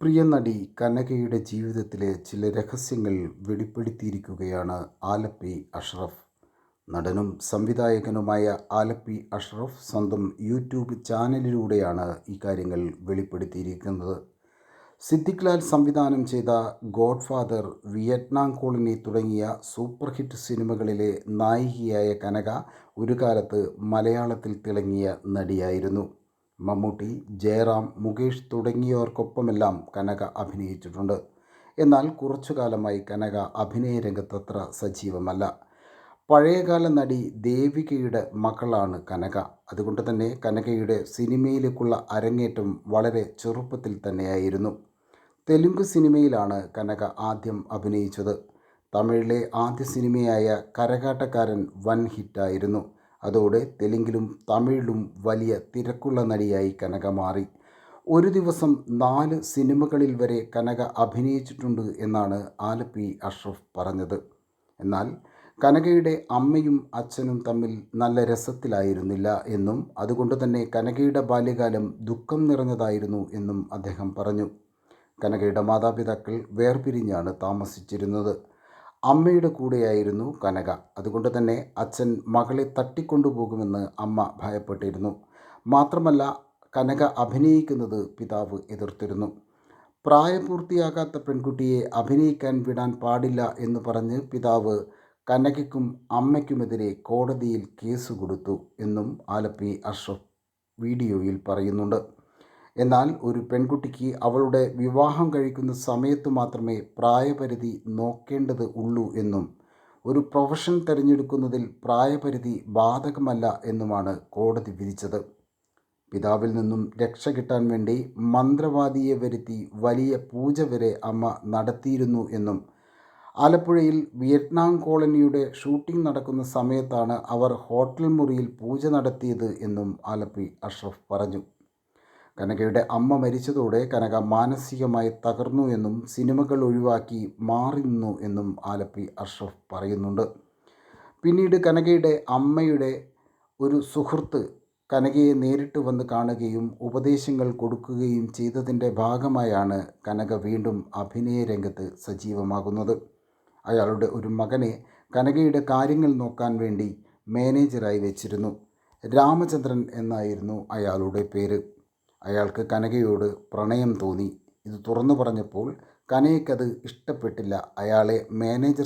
പ്രിയ നടി കനകയുടെ ജീവിതത്തിലെ ചില രഹസ്യങ്ങൾ വെളിപ്പെടുത്തിയിരിക്കുകയാണ് ആലപ്പി അഷ്റഫ്. നടനും സംവിധായകനുമായ ആലപ്പി അഷ്റഫ് സ്വന്തം യൂട്യൂബ് ചാനലിലൂടെയാണ് ഇക്കാര്യങ്ങൾ കാര്യങ്ങൾ വെളിപ്പെടുത്തിയിരിക്കുന്നത്. സിദ്ദിഖ് ലാൽ സംവിധാനം ചെയ്ത ഗോഡ് ഫാദർ വിയറ്റ്നാം കോളനി തുടങ്ങിയ സൂപ്പർ ഹിറ്റ് സിനിമകളിലെ നായികയായ കനക ഒരു കാലത്ത് മലയാളത്തിൽ തിളങ്ങിയ നടിയായിരുന്നു. മമ്മൂട്ടി ജയറാം മുകേഷ് തുടങ്ങിയവർക്കൊപ്പമെല്ലാം കനക അഭിനയിച്ചിട്ടുണ്ട്. എന്നാൽ കുറച്ചു കാലമായി കനക അഭിനയ രംഗത്തത്ര സജീവമല്ല. പഴയകാല നടി ദേവികയുടെ മകളാണ് കനക. അതുകൊണ്ട് തന്നെ കനകയുടെ സിനിമയിലേക്കുള്ള അരങ്ങേറ്റം വളരെ ചെറുപ്പത്തിൽ തന്നെയായിരുന്നു. തെലുങ്ക് സിനിമയിലാണ് കനക ആദ്യം അഭിനയിച്ചത്. തമിഴിലെ ആദ്യ സിനിമയായ കരകാട്ടക്കാരൻ വൻ ഹിറ്റായിരുന്നു. അതോടെ തെലുങ്കിലും തമിഴിലും വലിയ തിരക്കുള്ള നടിയായി കനക മാറി. ഒരു ദിവസം നാല് സിനിമകളിൽ വരെ കനക അഭിനയിച്ചിട്ടുണ്ട് എന്നാണ് ആലപ്പി അഷ്റഫ് പറഞ്ഞത്. എന്നാൽ കനകയുടെ അമ്മയും അച്ഛനും തമ്മിൽ നല്ല രസത്തിലായിരുന്നില്ല എന്നും അതുകൊണ്ട് തന്നെ കനകയുടെ ബാല്യകാലം ദുഃഖം നിറഞ്ഞതായിരുന്നു എന്നും അദ്ദേഹം പറഞ്ഞു. കനകയുടെ മാതാപിതാക്കൾ വേർപിരിഞ്ഞാണ് താമസിച്ചിരുന്നത്. അമ്മയുടെ കൂടെയായിരുന്നു കനക. അതുകൊണ്ട് തന്നെ അച്ഛൻ മകളെ തട്ടിക്കൊണ്ടുപോകുമെന്ന് അമ്മ ഭയപ്പെട്ടിരുന്നു. മാത്രമല്ല കനക അഭിനയിക്കുന്നത് പിതാവ് എതിർത്തിരുന്നു. പ്രായപൂർത്തിയാകാത്ത പെൺകുട്ടിയെ അഭിനയിക്കാൻ വിടാൻ പാടില്ല എന്ന് പറഞ്ഞ് പിതാവ് കനകയ്ക്കും അമ്മയ്ക്കുമെതിരെ കോടതിയിൽ കേസ് കൊടുത്തു എന്നും ആലപ്പി അഷ്റഫ് വീഡിയോയിൽ പറയുന്നുണ്ട്. എന്നാൽ ഒരു പെൺകുട്ടിക്ക് അവളുടെ വിവാഹം കഴിക്കുന്ന സമയത്ത് മാത്രമേ പ്രായപരിധി നോക്കേണ്ടത് ഉള്ളൂ എന്നും ഒരു പ്രൊഫഷൻ തിരഞ്ഞെടുക്കുന്നതിൽ പ്രായപരിധി ബാധകമല്ല എന്നുമാണ് കോടതി വിധിച്ചത്. പിതാവിൽ നിന്നും രക്ഷ കിട്ടാൻ വേണ്ടി മന്ത്രവാദിയെ വരുത്തി വലിയ പൂജ വരെ അമ്മ നടത്തിയിരുന്നു എന്നും ആലപ്പുഴയിൽ വിയറ്റ്നാം കോളനിയുടെ ഷൂട്ടിംഗ് നടക്കുന്ന സമയത്താണ് അവർ ഹോട്ടൽ മുറിയിൽ പൂജ നടത്തിയത് എന്നും ആലപ്പി അഷ്റഫ് പറഞ്ഞു. കനകയുടെ അമ്മ മരിച്ചതോടെ കനക മാനസികമായി തകർന്നു എന്നും സിനിമകൾ ഒഴിവാക്കി മാറി നിന്നു എന്നും ആലപ്പി അഷ്റഫ് പറയുന്നുണ്ട്. പിന്നീട് കനകയുടെ അമ്മയുടെ ഒരു സുഹൃത്ത് കനകയെ നേരിട്ട് വന്ന് കാണുകയും ഉപദേശങ്ങൾ കൊടുക്കുകയും ചെയ്തതിന്റെ ഭാഗമായാണ് കനക വീണ്ടും അഭിനയ രംഗത്ത് സജീവമാകുന്നത്. അയാളുടെ ഒരു മകനെ കനകയുടെ കാര്യങ്ങൾ നോക്കാൻ വേണ്ടി മാനേജറായി വെച്ചിരുന്നു. രാമചന്ദ്രൻ എന്നായിരുന്നു അയാളുടെ പേര്. അയാൾക്ക് കനകയോട് പ്രണയം തോന്നി. ഇത് തുറന്നു പറഞ്ഞപ്പോൾ കനയ്ക്കത് ഇഷ്ടപ്പെട്ടില്ല. അയാളെ മാനേജർ